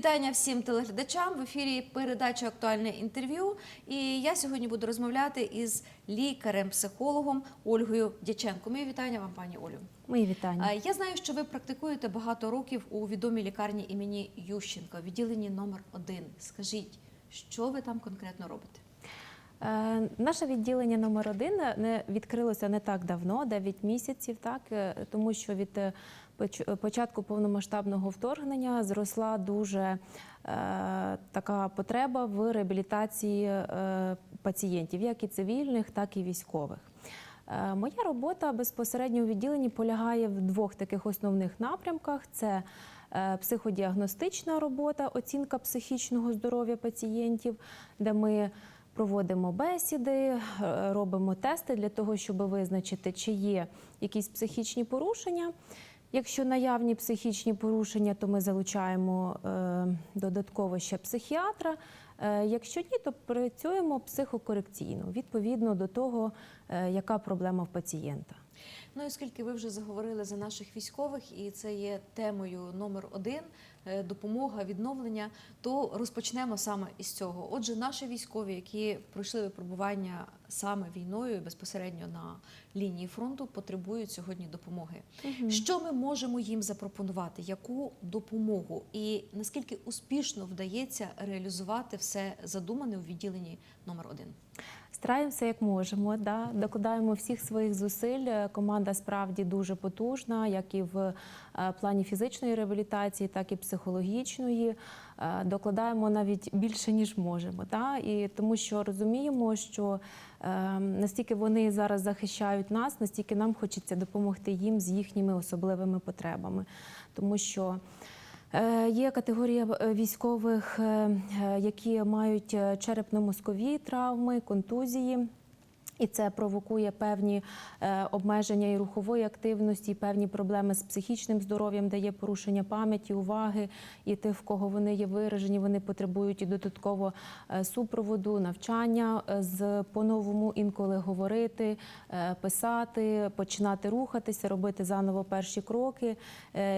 Вітання всім телеглядачам в ефірі передача Актуальне інтерв'ю. І я сьогодні буду розмовляти із лікарем-психологом Ольгою Дяченко. Мої вітання вам, пані Олю. Мої вітання. Я знаю, що ви практикуєте багато років у відомій лікарні імені Ющенка, відділенні номер 1 Скажіть, що ви там конкретно робите? Е, Наше відділення номер один не відкрилося не так давно, 9 місяців, так е, тому що від е, початку повномасштабного вторгнення зросла дуже е, така потреба в реабілітації е, пацієнтів, як і цивільних, так і військових. Е, Моя робота безпосередньо у відділенні полягає в двох таких основних напрямках: це е, психодіагностична робота, оцінка психічного здоров'я пацієнтів, де ми проводимо бесіди, е, робимо тести для того, щоб визначити, чи є якісь психічні порушення. Якщо наявні психічні порушення, то ми залучаємо е, додатково ще психіатра. Е, якщо ні, то працюємо психокорекційно відповідно до того, е, яка проблема в пацієнта. Ну і оскільки ви вже заговорили за наших військових, і це є темою номер один допомога, відновлення, то розпочнемо саме із цього. Отже, наші військові, які пройшли випробування саме війною безпосередньо на лінії фронту, потребують сьогодні допомоги. Що ми можемо їм запропонувати? Яку допомогу? І наскільки успішно вдається реалізувати все задумане у відділенні номер один? Стараємося як можемо, да? докладаємо всіх своїх зусиль. Команда справді дуже потужна, як і в е, плані фізичної реабілітації, так і психологічної. Е, Докладаємо навіть більше ніж можемо. Да? І тому що розуміємо, що е, настільки вони зараз захищають нас, настільки нам хочеться допомогти їм з їхніми особливими потребами, тому що. Е, Є категорія е, військових, е, які мають черепно-мозкові травми, контузії. І це провокує певні е, обмеження і рухової активності, і певні проблеми з психічним здоров'ям, де є порушення пам'яті, уваги, і тих, в кого вони є виражені, вони потребують і додатково е, супроводу, навчання е, з по-новому інколи говорити, писати, починати рухатися, робити заново перші кроки.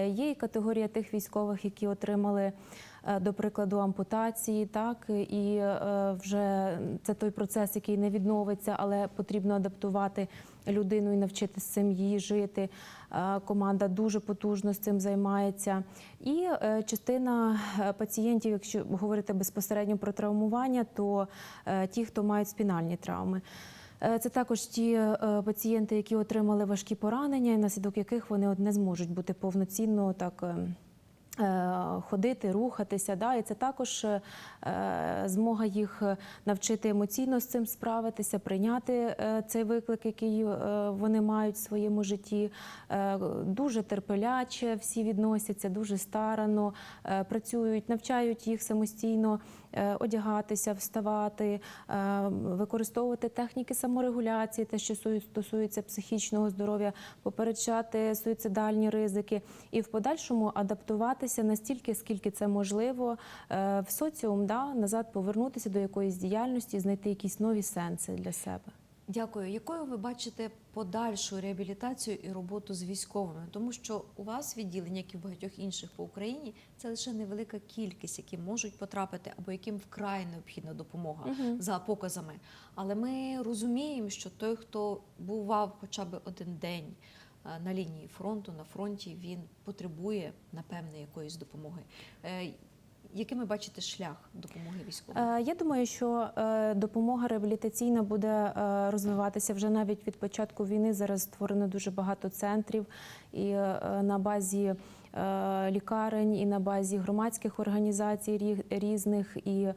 Є і категорія тих військових, які отримали. Е, До прикладу, ампутації, так і е, вже це той процес, який не відновиться, але потрібно адаптувати людину і навчити її жити. Е, Команда дуже потужно з цим займається. І частина пацієнтів, якщо говорити безпосередньо про травмування, то ті, хто мають спінальні травми. Це також ті пацієнти, які отримали важкі поранення, і внаслідок яких вони не зможуть бути повноцінно так. Е, Ходити, рухатися, да, і це також е, змога їх е, навчити емоційно з цим справитися, прийняти цей виклик, який вони мають в своєму житті. Дуже терпеляче всі відносяться, дуже старано працюють, навчають їх самостійно одягатися, вставати, е, використовувати техніки саморегуляції, те, що стосується психічного здоров'я, попереджати суїцидальні ризики, і в подальшому адаптуватися настільки, скільки це можливо е, в соціум, да, назад повернутися до якоїсь діяльності, знайти якісь нові сенси для себе. Дякую. Якою ви бачите подальшу реабілітацію і роботу з військовими? Тому що у вас відділення, як і в багатьох інших по Україні, це лише невелика кількість, які можуть потрапити або яким вкрай необхідна допомога за показами. Але ми розуміємо, що той, хто бував хоча б один день е, на лінії фронту, на фронті, він потребує напевне якоїсь допомоги. Яким ви бачите шлях допомоги військовим? Е, Я думаю, що е, допомога реабілітаційна буде е, розвиватися вже навіть від початку війни. Зараз створено дуже багато центрів і на базі лікарень, і на базі громадських організацій різних, і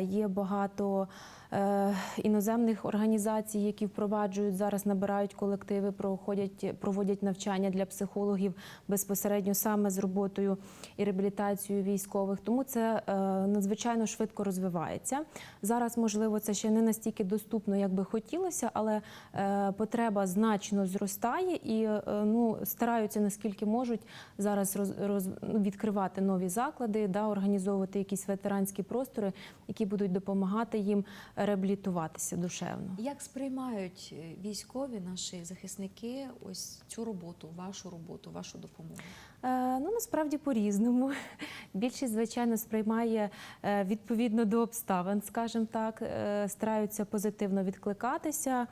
є багато. Е, Іноземних організацій, які впроваджують зараз, набирають колективи, проходять, проводять навчання для психологів безпосередньо саме з роботою і реабілітацією військових. Тому це е, надзвичайно швидко розвивається. Зараз, можливо, це ще не настільки доступно, як би хотілося, але е, потреба значно зростає і ну, стараються наскільки можуть зараз роз, роз, ну, відкривати нові заклади, да, організовувати якісь ветеранські простори, які будуть допомагати їм реабілітуватися душевно. Як сприймають е, військові наші захисники ось цю роботу, вашу роботу, вашу допомогу? Е, Ну насправді по-різному. Більшість, звичайно, сприймає е, відповідно до обставин, скажімо так, е, стараються позитивно відкликатися,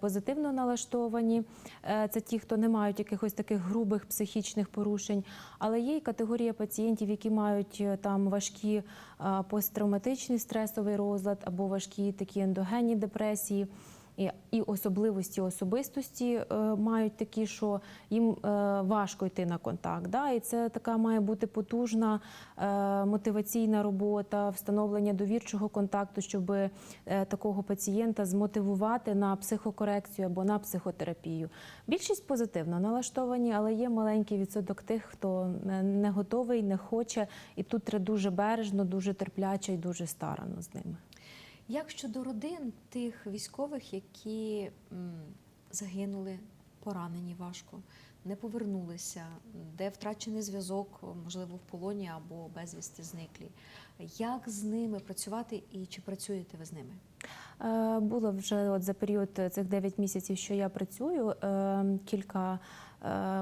позитивно налаштовані. Е, Це ті, хто не мають якихось таких грубих психічних порушень. Але є і категорія пацієнтів, які мають е, там важкі е, посттравматичний стресовий розлад або важкі такі ендогенні депресії. І, і особливості особистості е, мають такі, що їм е, важко йти на контакт. Да? І це така має бути потужна е, мотиваційна робота, встановлення довірчого контакту, щоб е, такого пацієнта змотивувати на психокорекцію або на психотерапію. Більшість позитивно налаштовані, але є маленький відсоток тих, хто не- готовий, не хоче, і тут треба дуже бережно, дуже терпляче і дуже старано з ними. Як щодо родин тих військових, які загинули, поранені важко, не повернулися, де втрачений зв'язок, можливо, в полоні або безвісти зниклі? Як з ними працювати і чи працюєте ви з ними? Е, Було вже от за період цих 9 місяців, що я працюю, е, кілька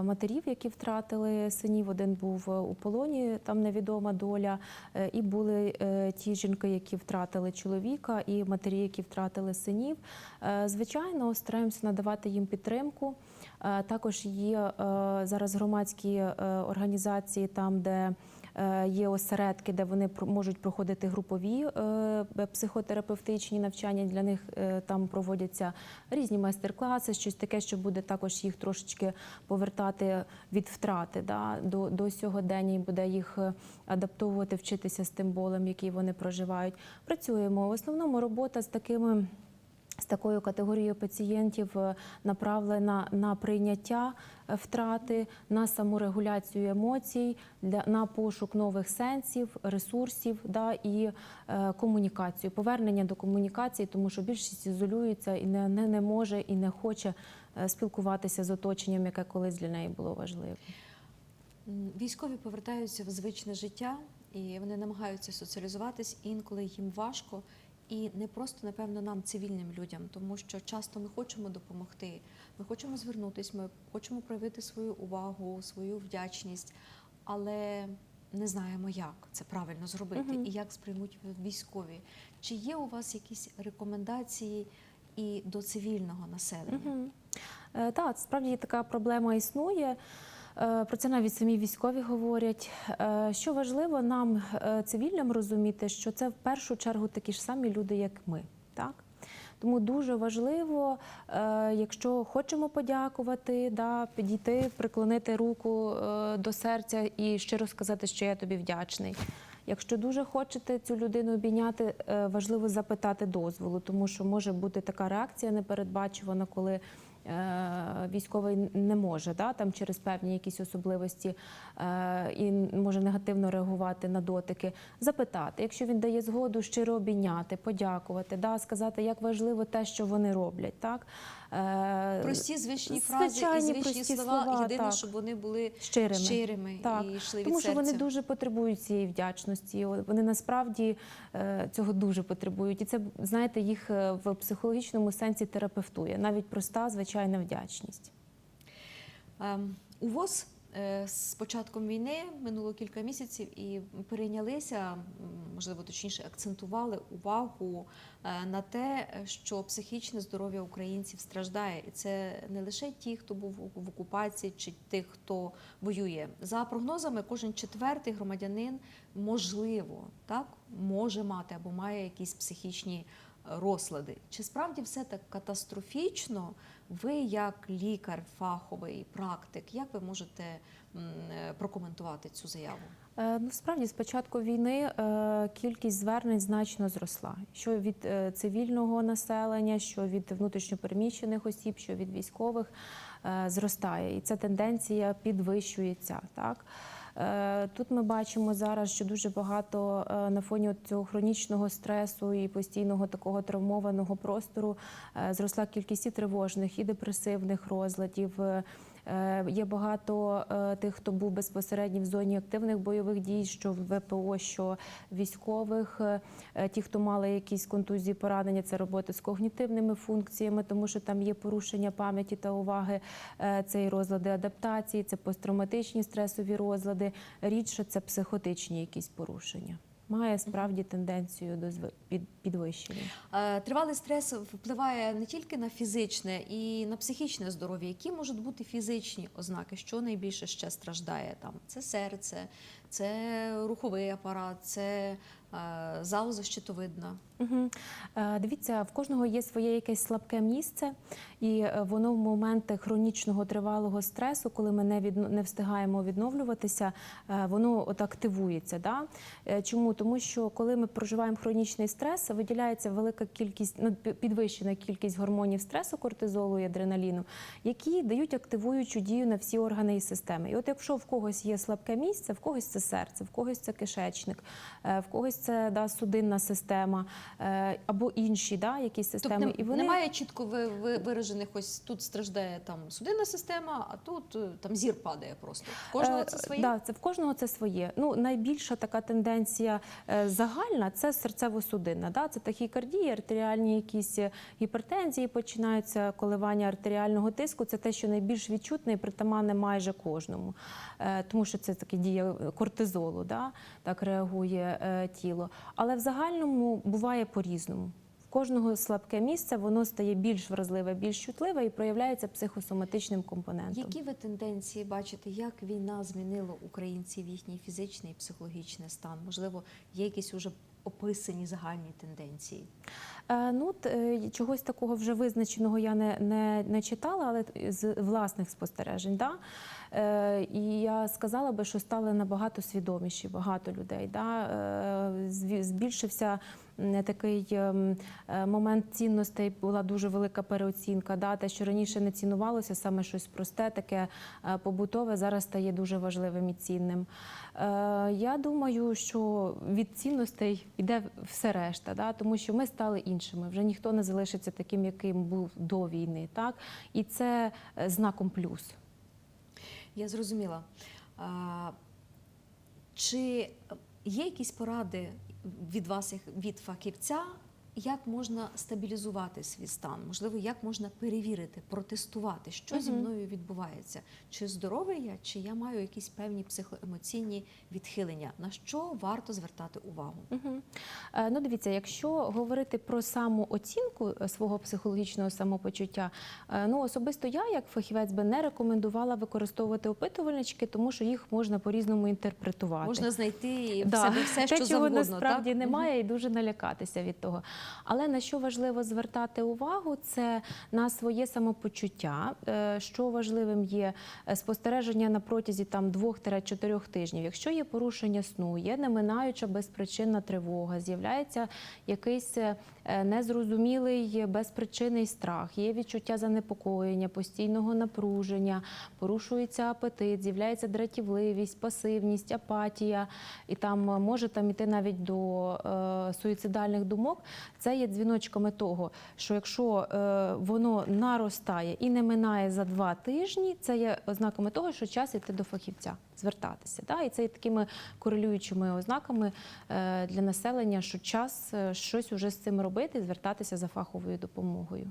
матерів, які втратили синів. Один був у полоні, там невідома доля. Е, І були е, ті жінки, які втратили чоловіка, і матері, які втратили синів. Е, Звичайно, стараємося надавати їм підтримку. Е, Також є е, зараз громадські е, організації, там, де Е, Є осередки, де вони можуть проходити групові е, психотерапевтичні навчання. Для них е, там проводяться різні майстер-класи, щось таке, що буде також їх трошечки повертати від втрати да, до, до сьогодення і буде їх е, адаптовувати, вчитися з тим болем, який вони проживають. Працюємо в основному робота з такими. З такою категорією пацієнтів е, направлена на прийняття е, втрати, на саморегуляцію емоцій, на пошук нових сенсів, ресурсів да, і е, комунікацію, повернення до комунікації, тому що більшість ізолюється і не, не, не може і не хоче спілкуватися з оточенням, яке колись для неї було важливо. М, Військові повертаються в звичне життя і вони намагаються соціалізуватись. Інколи їм важко. І не просто, напевно, нам, цивільним людям, тому що часто ми хочемо допомогти, ми хочемо звернутися, ми хочемо проявити свою увагу, свою вдячність, але не знаємо, як це правильно зробити Мгм. і як сприймуть військові. Чи є у вас якісь рекомендації і до цивільного населення? Угу. Е, так, справді така проблема існує. Е, Про це навіть самі військові говорять. Е, Що важливо нам, е, цивільним, розуміти, що це в першу чергу такі ж самі люди, як ми. Так? Тому дуже важливо, якщо хочемо подякувати, да, підійти, приклонити руку до серця і щиро сказати, що я тобі вдячний. Якщо дуже хочете цю людину обійняти, важливо запитати дозволу, тому що може бути така реакція непередбачувана, коли військовий не може да, там через певні якісь особливості е, і може негативно реагувати на дотики. Запитати, якщо він дає згоду, щиро обійняти, подякувати, да, сказати, як важливо те, що вони роблять. Так? Е, Прості звичні фрази і звичні прості слова. слова, Єдине, так. щоб вони були щирими. щирими Так, і йшли Тому що серця. вони дуже потребують цієї вдячності. Вони насправді е, цього дуже потребують. І це, знаєте, їх е, в психологічному сенсі терапевтує. Навіть проста, звичайна вдячність. Ем, У ВОЗ е, з початком війни минуло кілька місяців і перейнялися, можливо, точніше, акцентували увагу е, на те, що психічне здоров'я українців страждає, і це не лише ті, хто був в окупації, чи тих, хто воює. За прогнозами, кожен четвертий громадянин можливо так може мати або має якісь психічні розлади. Чи справді все так катастрофічно? Ви, як лікар, фаховий практик, як ви можете е, прокоментувати цю заяву? Е, Ну, справді, з початку війни е, кількість звернень значно зросла. Що від цивільного населення, що від внутрішньопереміщених осіб, що від військових зростає. І ця тенденція підвищується. Так? Е, Тут ми бачимо зараз, що дуже багато е, на фоні цього хронічного стресу і постійного такого травмованого простору е, зросла кількість і тривожних, і депресивних розладів. Е, Є багато е, тих, хто був безпосередньо в зоні активних бойових дій, що в ВПО, що військових. Е, Ті, хто мали якісь контузії, поранення, це робота з когнітивними функціями, тому що там є порушення пам'яті та уваги. Це і розлади адаптації, це посттравматичні стресові розлади. Рідше це психотичні якісь порушення. Має справді тенденцію до підвищення. Е, Тривалий стрес впливає не тільки на фізичне і на психічне здоров'я. Які можуть бути фізичні ознаки? Що найбільше ще страждає там? Це серце, це руховий апарат, це залоза щитовидна. Угу. Дивіться, в кожного є своє якесь слабке місце, і е, воно в моменти хронічного тривалого стресу, коли ми не від не встигаємо відновлюватися, е, воно от активується. Да? Е, Чому? Тому що коли ми проживаємо хронічний стрес, виділяється велика кількість, ну, підвищена кількість гормонів стресу, кортизолу і адреналіну, які дають активуючу дію на всі органи і системи. І от якщо в когось є слабке місце, в когось це серце, в когось це кишечник, е, в когось це да, судинна система е, або інші да, якісь системи. Тобто і вони немає чітко ви- ви- виражених ось тут страждає там судинна система, а тут е, там зір падає просто. В Кожного це Е, своє. Да, це в кожного це своє. Ну найбільша така тенденція загальна це серцево-судинна. Да? Це тахікардія, артеріальні якісь гіпертензії починаються, коливання артеріального тиску. Це те, що найбільш відчутне і притаманне майже кожному, тому що це таке дія кортизолу, да? так реагує е, тіло. Але в загальному буває по-різному. В кожного слабке місце воно стає більш вразливе, більш чутливе і проявляється психосоматичним компонентом. Які ви тенденції бачите, як війна змінила українців їхній фізичний і психологічний стан? Можливо, є якісь уже описані загальні тенденції? Е, Ну, е, чогось такого вже визначеного я не, не, не читала, але з власних спостережень. Да? Е, І я сказала би, що стали набагато свідоміші багато людей. Да? Збільшився такий ем, е, момент цінностей, була дуже велика переоцінка. Да? Те, що раніше не цінувалося, саме щось просте, таке е, побутове, зараз стає дуже важливим і цінним. Е, Я думаю, що від цінностей йде все решта, да? тому що ми стали іншими. Вже ніхто не залишиться таким, яким був до війни. Так? І це знаком плюс. Я зрозуміла. Чи є якісь поради від вас, від фахівця, як можна стабілізувати свій стан? Можливо, як можна перевірити, протестувати, що зі мною відбувається? Чи здоровий я, чи я маю якісь певні психоемоційні відхилення? На що варто звертати увагу? Угу. Ну, дивіться, якщо говорити про самооцінку е, свого психологічного самопочуття, е, ну особисто я, як фахівець, би не рекомендувала використовувати опитувальнички, тому що їх можна по-різному інтерпретувати. Можна знайти в Да. себе все, Те, що чого завгодно. насправді так? немає, і дуже налякатися від того. Але на що важливо звертати увагу, це на своє самопочуття. Е, Що важливим є е, спостереження на протязі там 2-4 тижнів. Якщо є порушення сну, є неминаюча безпричинна тривога, з'являється якийсь е, незрозумілий безпричинний страх, є відчуття занепокоєння, постійного напруження, порушується апетит, з'являється дратівливість, пасивність, апатія, і там може там іти навіть до суїцидальних думок. Це є дзвіночками того, що якщо е, воно наростає і не минає за два тижні, це є ознаками того, що час йти до фахівця, звертатися. Да? І це є такими корелюючими ознаками е, для населення, що час е, щось уже з цим робити, і звертатися за фаховою допомогою.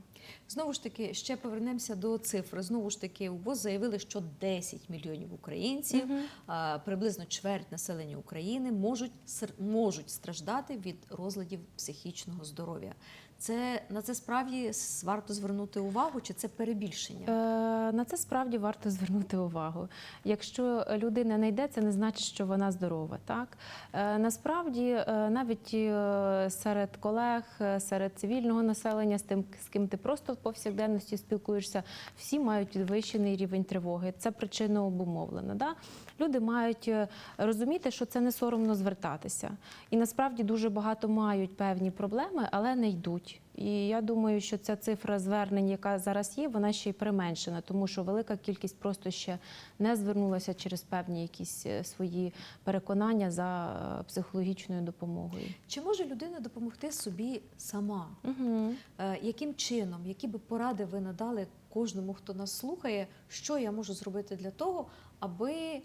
Знову ж таки, ще повернемося до цифри. Знову ж таки, УВОЗ заявили, що 10 мільйонів українців, а, приблизно чверть населення України, можуть можуть страждати від розладів психічного здоров'я. Це на це справді варто звернути увагу, чи це перебільшення? Е, На це справді варто звернути увагу. Якщо людина не йде, це не значить, що вона здорова. Так Е, насправді, е, навіть е, серед колег, е, серед цивільного населення, з тим, з ким ти просто в повсякденності спілкуєшся, всі мають підвищений рівень тривоги. Це причина обумовлена. Да? Люди мають е, розуміти, що це не соромно звертатися. І насправді дуже багато мають певні проблеми, але не йдуть. Йдуть. І я думаю, що ця цифра звернень, яка зараз є, вона ще й применшена, тому що велика кількість просто ще не звернулася через певні якісь е, свої переконання за е, психологічною допомогою. Чи може людина допомогти собі сама? Угу. Яким чином, які би поради ви надали кожному, хто нас слухає, що я можу зробити для того, аби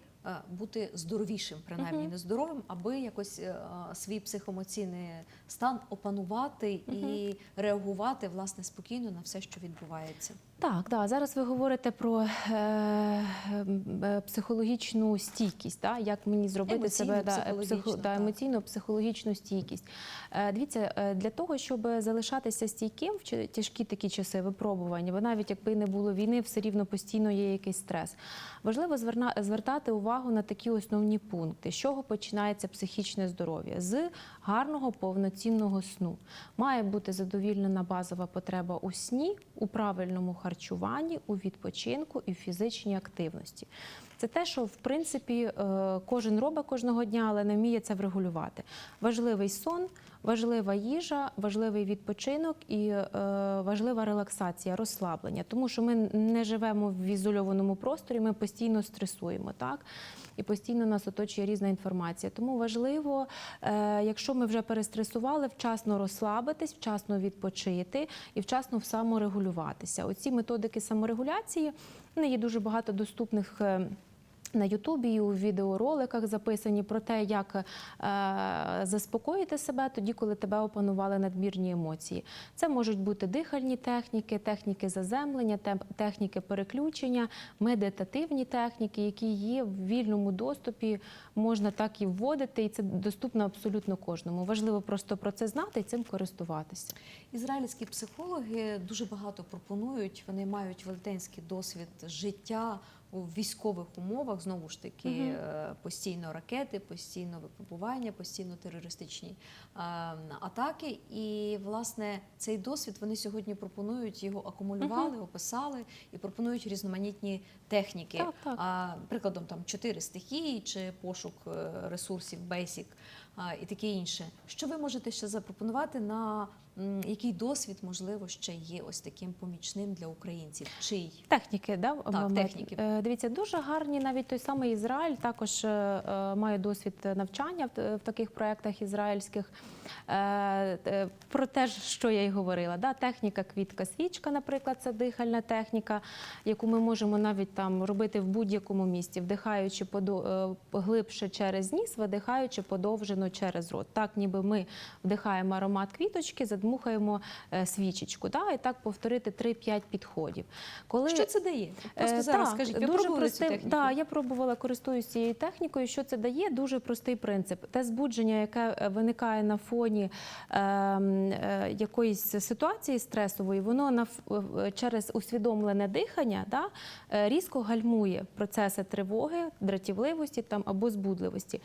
бути здоровішим, принаймні Мгм. не здоровим, аби якось е, свій психоемоційний стан опанувати і реагувати власне спокійно на все, що відбувається? Так, да. зараз ви говорите про е, е, психологічну стійкість, да? як мені зробити Емоційну, себе да, психологічну, да, так. емоційну психологічну стійкість. Е, дивіться, е, для того, щоб залишатися стійким в тяжкі такі часи випробування, бо навіть якби не було війни, все рівно постійно є якийсь стрес. Важливо зверна- звертати увагу на такі основні пункти, з чого починається психічне здоров'я з гарного повноцінного сну. Має бути задовільнена базова потреба у сні, у правильному харчуванні, у відпочинку і в фізичній активності. Це те, що в принципі е, кожен робить кожного дня, але не вміє це врегулювати. Важливий сон, важлива їжа, важливий відпочинок і е, важлива релаксація, розслаблення, тому що ми не живемо в ізольованому просторі, ми постійно стресуємо, так і постійно нас оточує різна інформація. Тому важливо, е, якщо ми вже перестресували, вчасно розслабитись, вчасно відпочити і вчасно саморегулюватися. Оці методики саморегуляції вони є дуже багато доступних. На Ютубі і у відеороликах записані про те, як е, заспокоїти себе тоді, коли тебе опанували надмірні емоції. Це можуть бути дихальні техніки, техніки заземлення, техніки переключення, медитативні техніки, які є в вільному доступі, можна так і вводити, і це доступно абсолютно кожному. Важливо просто про це знати і цим користуватися. Ізраїльські психологи дуже багато пропонують. Вони мають велетенський досвід життя у військових умовах. Знову ж таки, е, постійно ракети, постійно випробування, постійно терористичні е, атаки. І власне цей досвід вони сьогодні пропонують його акумулювали, описали і пропонують різноманітні техніки. Так, так. А, прикладом там чотири стихії чи пошук е, ресурсів Basic а, і таке інше. Що ви можете ще запропонувати на який досвід, можливо, ще є ось таким помічним для українців? Чий? Техніки, да? маєте? техніки. Е, Дивіться, дуже гарні, навіть той самий Ізраїль також е, е, має досвід навчання в, таких проєктах ізраїльських. Про те, що я й говорила. Да? Техніка квітка свічка, наприклад, це дихальна техніка, яку ми можемо навіть там робити в будь-якому місці, вдихаючи подо- глибше через ніс, видихаючи подовжено через рот. Так, ніби ми вдихаємо аромат квіточки, задмухаємо е, свічечку. Да? І так повторити 3-5 підходів. Коли Що це дає? Просто Е, зараз так, скажіть, ви дуже пробували цю техніку? Да, я пробувала, користуюсь цією технікою. Що це дає? Дуже простий принцип. Те збудження, яке е, виникає на фоні е, е, якоїсь ситуації стресової, воно на, через усвідомлене дихання да, різко гальмує процеси тривоги, дратівливості там, або збудливості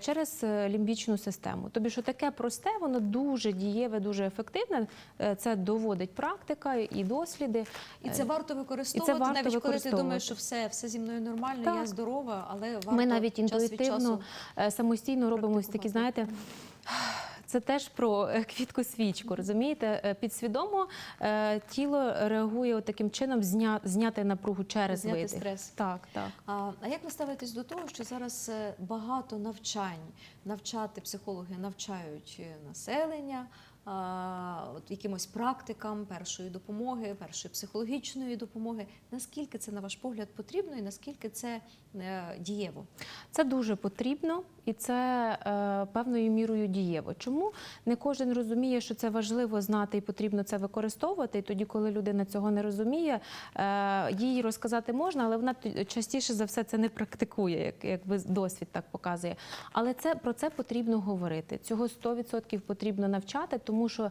через лімбічну систему. Тобі, що таке просте, воно дуже дієве, дуже ефективне. Е, Це доводить практика і досліди. І це варто використовувати, варто навіть коли ти думаєш, що все, все зі мною нормально, Так. я здорова, але варто Ми навіть інтуїтивно е, самостійно робимо ось такі, знаєте. Це теж про е, квітку свічку, розумієте? Е, Підсвідомо е, тіло реагує таким чином зня, зняти напругу через Зняти видих. стрес. Так, так. А, а як ви ставитесь до того, що зараз е, багато навчань, навчати психологи навчають е, населення якимось практикам першої допомоги, першої психологічної допомоги? Наскільки це, на ваш погляд, потрібно і наскільки це е, дієво? Це дуже потрібно і це е, певною мірою дієво. Чому не кожен розуміє, що це важливо знати і потрібно це використовувати? І тоді, коли людина цього не розуміє, е, їй розказати можна, але вона частіше за все це не практикує, як, якби досвід так показує. Але це про це потрібно говорити. Цього 100% потрібно навчати, тому що е,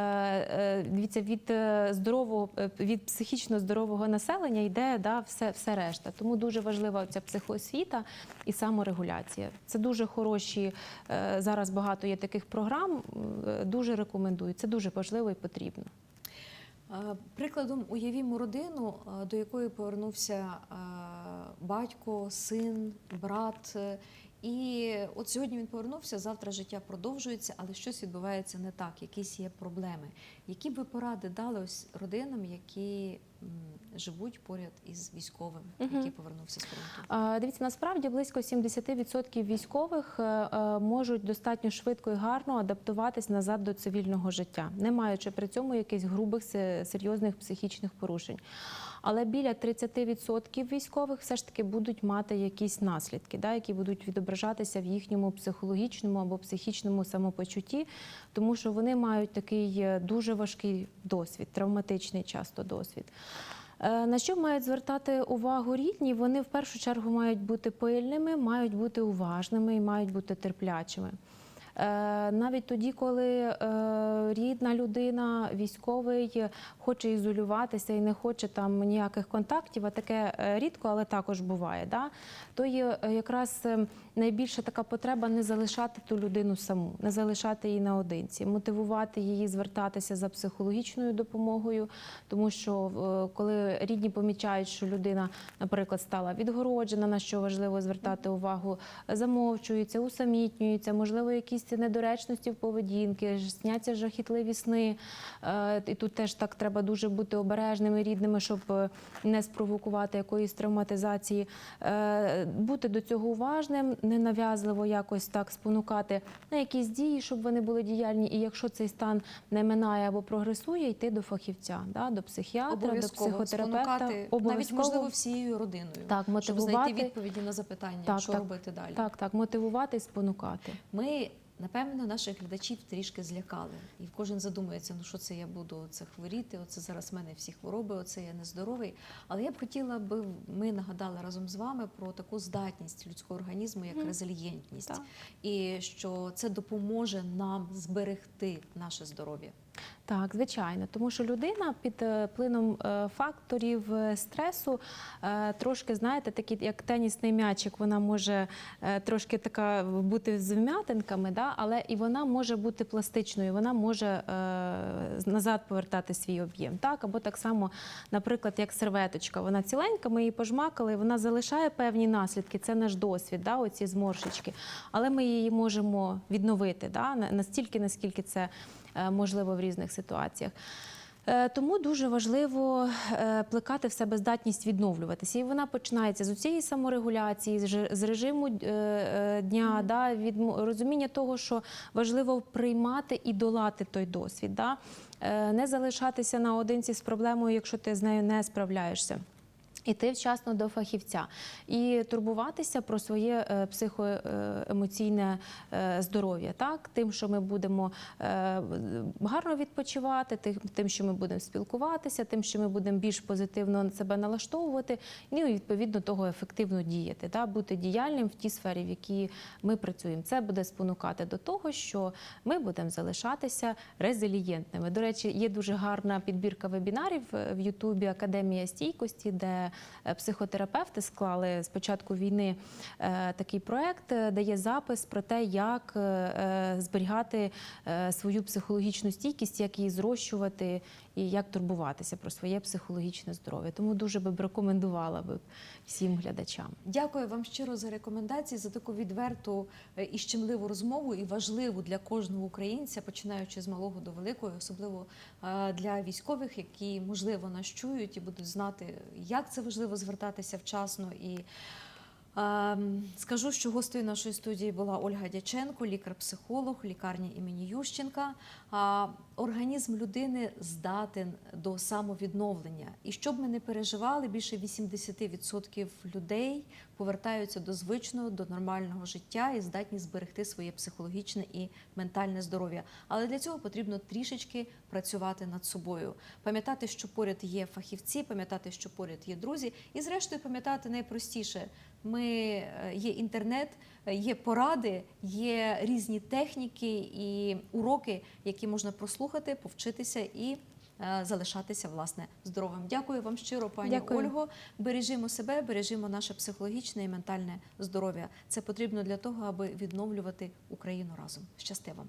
е, дивіться, від е, здорового від психічно здорового населення йде да, все, все решта. Тому дуже важлива ця психоосвіта і саморегуляція. Це дуже хороші зараз багато є таких програм. Дуже рекомендую. Це дуже важливо і потрібно. Прикладом уявімо родину, до якої повернувся батько, син, брат, І от сьогодні він повернувся, завтра життя продовжується, але щось відбувається не так, якісь є проблеми. Які б ви поради дали ось родинам, які живуть поряд із військовим, який повернувся з фронту? А, Дивіться, насправді близько 70% військових е, е, можуть достатньо швидко і гарно адаптуватись назад до цивільного життя, не маючи при цьому якихось грубих серйозних психічних порушень. Але біля 30% військових все ж таки будуть мати якісь наслідки, да, які будуть відображатися в їхньому психологічному або психічному самопочутті, тому що вони мають такий е, дуже важкий досвід, травматичний часто досвід. Е, На що мають звертати увагу рідні? Вони в першу чергу мають бути пильними, мають бути уважними і мають бути терплячими. Е, Навіть тоді, коли е, рідна людина, військовий хоче ізолюватися і не хоче там ніяких контактів, а таке е, рідко, але також буває. Да? То є якраз найбільша така потреба не залишати ту людину саму, не залишати її наодинці, мотивувати її звертатися за психологічною допомогою, тому що коли рідні помічають, що людина, наприклад, стала відгороджена, на що важливо звертати увагу, замовчується, усамітнюється, можливо, якісь недоречності в поведінки, сняться жахітливі сни. Е, І тут теж так треба дуже бути обережними рідними, щоб е, не спровокувати якоїсь травматизації. Е, Бути до цього уважним, ненав'язливо якось так спонукати на якісь дії, щоб вони були діяльні. І якщо цей стан не минає або прогресує, йти до фахівця, да, до психіатра, до психотерапевта. навіть можливо всією родиною, Так, щоб знайти відповіді на запитання, Так, що так. робити далі. Так, так, мотивувати і спонукати. Ми напевно наших глядачів трішки злякали, і кожен задумується, ну що це я буду це хворіти, оце зараз в мене всі хвороби, оце я нездоровий. Але я б хотіла би ми нагадали разом з вами про таку здатність людського організму, як mm. резильєнтність, Так. і що це допоможе нам зберегти наше здоров'я. Так, звичайно, тому що людина під е, впливом е, факторів е, стресу трошки, знаєте, такий як тенісний м'ячик, вона може трошки така бути з вм'ятинками, да, але і вона може бути пластичною, вона може назад повертати свій об'єм. Так, або так само, наприклад, як серветочка, вона ціленька, ми її пожмакали, вона залишає певні наслідки. Це наш досвід, да, оці зморшечки, але ми її можемо відновити да, настільки, наскільки це можливо в різних ситуаціях. Е, Тому дуже важливо е, плекати в себе здатність відновлюватися. І вона починається з цієї саморегуляції, з режиму е, е, дня, да, від розуміння того, що важливо приймати і долати той досвід, да, Е, не залишатися наодинці з проблемою, якщо ти з нею не справляєшся. Іти вчасно до фахівця і турбуватися про своє е, психоемоційне е, здоров'я, так тим, що ми будемо е, гарно відпочивати, тим, що ми будемо спілкуватися, тим, що ми будемо більш позитивно себе налаштовувати, ну і відповідно того ефективно діяти, та бути діяльним в тій сфері, в якій ми працюємо. Це буде спонукати до того, що ми будемо залишатися резилієнтними. До речі, є дуже гарна підбірка вебінарів в Ютубі Академія стійкості, де психотерапевти склали з початку війни е, такий проект, е, де є запис про те, як е, е, зберігати е, свою психологічну стійкість, як її зрощувати і як турбуватися про своє психологічне здоров'я. Тому дуже би б рекомендувала би всім глядачам. Дякую вам щиро за рекомендації, за таку відверту е, і щемливу розмову, і важливу для кожного українця, починаючи з малого до великого, особливо е, для військових, які можливо нас чують і будуть знати, як це важливо звертатися вчасно. І ем, скажу, що гостею нашої студії була Ольга Дяченко, лікар-психолог лікарні імені Ющенка. Організм людини здатен до самовідновлення. І щоб ми не переживали, більше 80% людей повертаються до звичного, до нормального життя і здатні зберегти своє психологічне і ментальне здоров'я. Але для цього потрібно трішечки працювати над собою, пам'ятати, що поряд є фахівці, пам'ятати, що поряд є друзі, і зрештою пам'ятати найпростіше. Ми е, є інтернет, е, є поради, є різні техніки і уроки, які можна прослухати, повчитися і е, залишатися власне здоровим. Дякую вам щиро, пані Дякую. Ольго. Бережімо себе, бережімо наше психологічне і ментальне здоров'я. Це потрібно для того, аби відновлювати Україну разом. Щасти вам!